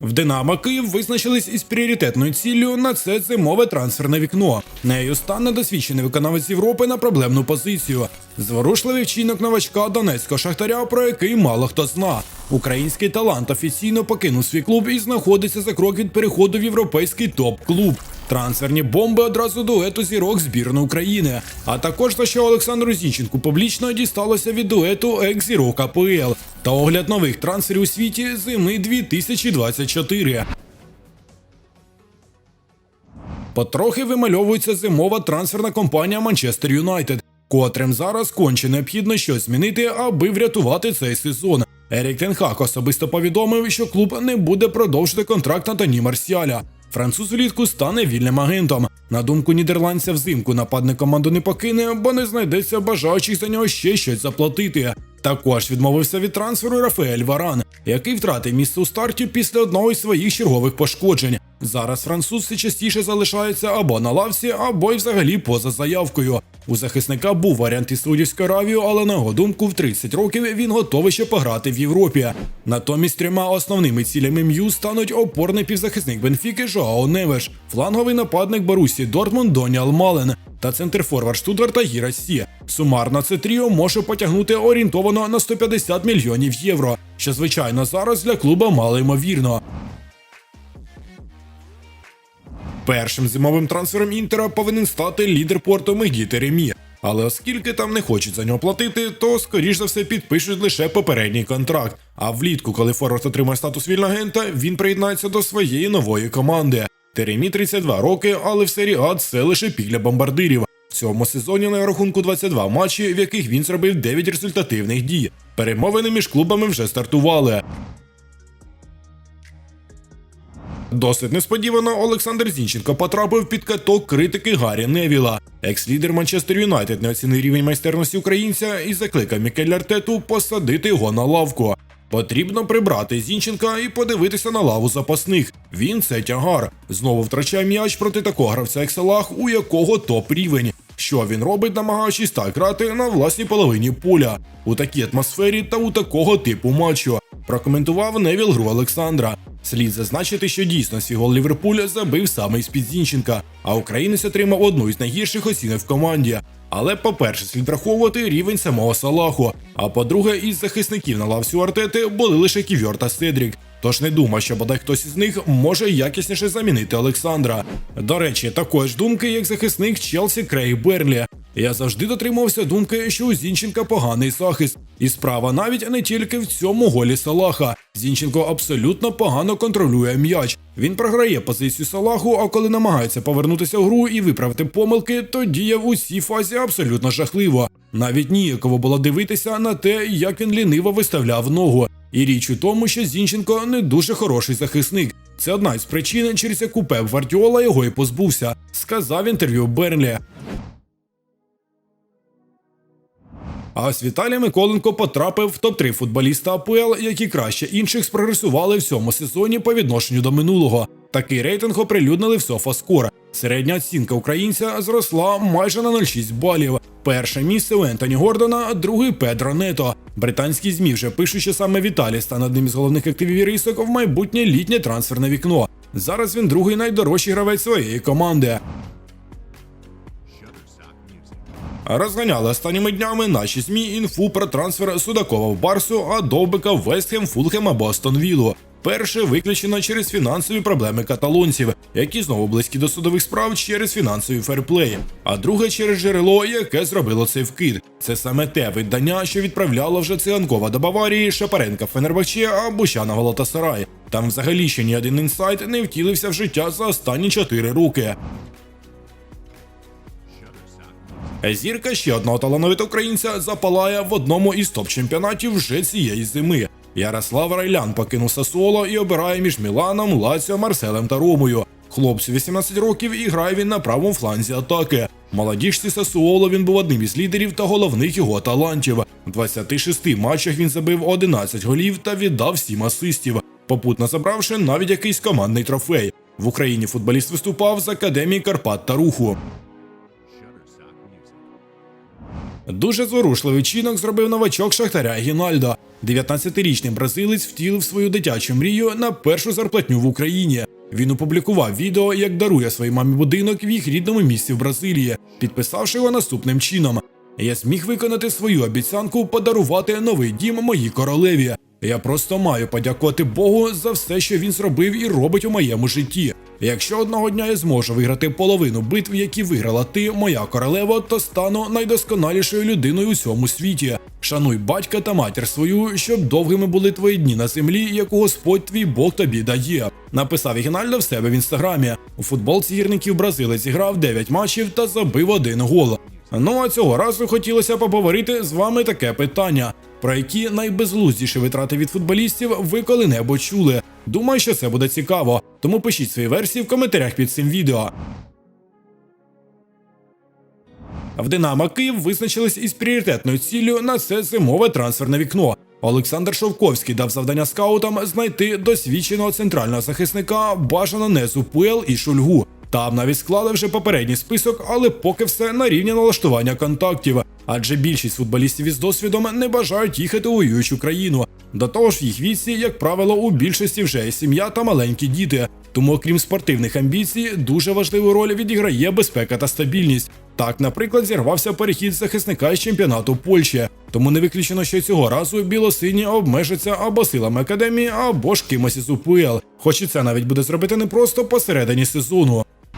В Динамо Київ визначились із пріоритетною ціллю на це зимове трансферне вікно. Нею стане досвідчений виконавець Європи на проблемну позицію. Зворушливий вчинок новачка донецького шахтаря, про який мало хто зна. Український талант офіційно покинув свій клуб і знаходиться за крок від переходу в європейський топ-клуб. Трансферні бомби одразу дуету зірок збірної України. А також те, що Олександру Зінченку публічно дісталося від дуету екс-зірок АПЛ та огляд нових трансферів у світі зими 2024. Потрохи вимальовується зимова трансферна компанія Манчестер Юнайтед, котрим зараз конче необхідно щось змінити, аби врятувати цей сезон. Ерік Тенхак особисто повідомив, що клуб не буде продовжити контракт Антоні Марсіаля. Француз влітку стане вільним агентом. На думку нідерландця, взимку нападник команду не покине, бо не знайдеться бажаючих за нього ще щось заплатити. Також відмовився від трансферу Рафаель Варан, який втратив місце у старті після одного із своїх чергових пошкоджень. Зараз француз все частіше залишається або на лавці, або й взагалі поза заявкою. У захисника був варіант із Саудівською Аравією, але на його думку, в 30 років він готовий ще пограти в Європі. Натомість трьома основними цілями М'ю стануть опорний півзахисник Бенфіки Жоао Невеш, фланговий нападник Борусі Дортмунд Доніал Мален та центрфорвард Штутгарта Гіра Сі. Сумарно це тріо може потягнути орієнтовано на 150 мільйонів євро, що звичайно зараз для клуба мало ймовірно. Першим зимовим трансфером Інтера повинен стати лідер порту Мегі Теремі. Але оскільки там не хочуть за нього платити, то скоріш за все підпишуть лише попередній контракт. А влітку, коли Форвард отримає статус вільного агента, він приєднається до своєї нової команди. Теремі 32 роки, але в серії А це лише пік для бомбардирів. В цьому сезоні на рахунку 22 матчі, в яких він зробив 9 результативних дій. Перемовини між клубами вже стартували. Досить несподівано Олександр Зінченко потрапив під каток критики Гаррі Невіла. Екс-лідер Манчестер Юнайтед не оцінив рівень майстерності українця і закликав Мікель Артету посадити його на лавку. Потрібно прибрати Зінченка і подивитися на лаву запасних. Він це тягар. Знову втрачає м'яч проти такого гравця, як Салах, у якого топ рівень. Що він робить, намагаючись так грати на власній половині поля у такій атмосфері та у такого типу матчу. Прокоментував Невіл гру Олександра. Слід зазначити, що дійсно свій гол Ліверпуля забив саме із-під Зінченка, а українець отримав одну із найгірших оцінок в команді. Але, по-перше, слід враховувати рівень самого Салаху. А по-друге, із захисників на лавці Артети були лише Ківьор та Седрік. Тож не думаю, що бодай хтось із них може якісніше замінити Олександра. До речі, такої ж думки, як захисник Челсі Крей Берлі. Я завжди дотримувався думки, що у Зінченка поганий захист, і справа навіть не тільки в цьому голі Салаха. Зінченко абсолютно погано контролює м'яч. Він програє позицію Салаху, а коли намагається повернутися в гру і виправити помилки, то діє в усій фазі абсолютно жахливо. Навіть ніяково було дивитися на те, як він ліниво виставляв ногу. І річ у тому, що Зінченко не дуже хороший захисник. Це одна із причин, через яку Пеп Гвардіола його і позбувся, сказав інтерв'ю Бернлі. А ось Віталій Миколенко потрапив в топ-3 футболіста АПЛ, які краще інших спрогресували в цьому сезоні по відношенню до минулого. Такий рейтинг оприлюднили в SofaScore. Середня оцінка українця зросла майже на 0,6 балів. Перше місце у Ентоні Гордона, другий Педро Нето. Британські змі вже пишуть, що саме Віталій стане одним із головних активів рисок в майбутнє літнє трансферне вікно. Зараз він другий найдорожчий гравець своєї команди. Розганяли останніми днями наші ЗМІ інфу про трансфер Судакова в Барсу, а Довбика в Вестхем, Фулхем або Астонвілу. Перше виключено через фінансові проблеми каталонців, які знову близькі до судових справ через фінансовий ферплей. А друге через джерело, яке зробило цей вкид. Це саме те видання, що відправляло вже циганкова до Баварії, Шапаренка Фенербахче, а Бущана Галатасарай. Там взагалі ще ні один інсайт не втілився в життя за останні 4 роки. Зірка ще одного талановитого українця запалає в одному із топ-чемпіонатів вже цієї зими. Ярослав Райлян покинув Сасуоло і обирає між Міланом, Лаціо, Марселем та Ромою. Хлопцю 18 років і грає він на правому фланзі атаки. Молодіжці Сасуоло він був одним із лідерів та головних його талантів. В 26 матчах він забив 11 голів та віддав 7 асистів, попутно забравши навіть якийсь командний трофей. В Україні футболіст виступав з академії Карпат та Руху. Дуже зворушливий чинок зробив новачок Шахтаря Гінальдо. 19-річний бразилець втілив свою дитячу мрію на першу зарплатню в Україні. Він опублікував відео, як дарує своїй мамі будинок в їх рідному місті в Бразилії, підписавши його наступним чином. Я зміг виконати свою обіцянку подарувати новий дім моїй королеві. Я просто маю подякувати Богу за все, що він зробив і робить у моєму житті. Якщо одного дня я зможу виграти половину битв, які виграла ти, моя королева, то стану найдосконалішою людиною у цьому світі. Шануй батька та матір свою, щоб довгими були твої дні на землі, яку Господь твій Бог тобі дає. Написав Гінальдо в себе в інстаграмі. У футболці гірників бразилець зіграв 9 матчів та забив один гол. Ну а цього разу хотілося поговорити з вами таке питання: про які найбезглуздіші витрати від футболістів ви коли-небудь чули. Думаю, що це буде цікаво, тому пишіть свої версії в коментарях під цим відео. В Динамо Київ визначились із пріоритетною ціллю на це зимове трансферне вікно. Олександр Шовковський дав завдання скаутам знайти досвідченого центрального захисника бажано не з УПЛ і Шульгу. Там навіть склали вже попередній список, але поки все на рівні налаштування контактів. Адже більшість футболістів із досвідом не бажають їхати у воюючу країну. До того ж, їх віці, як правило, у більшості вже є сім'я та маленькі діти. Тому, окрім спортивних амбіцій, дуже важливу роль відіграє безпека та стабільність. Так, наприклад, зірвався перехід захисника із чемпіонату Польщі. Тому не виключено, що цього разу білосині обмежаться або силами академії, або ж кимось із УПЛ. Хоч і це навіть буде зробити непросто посередині сезону.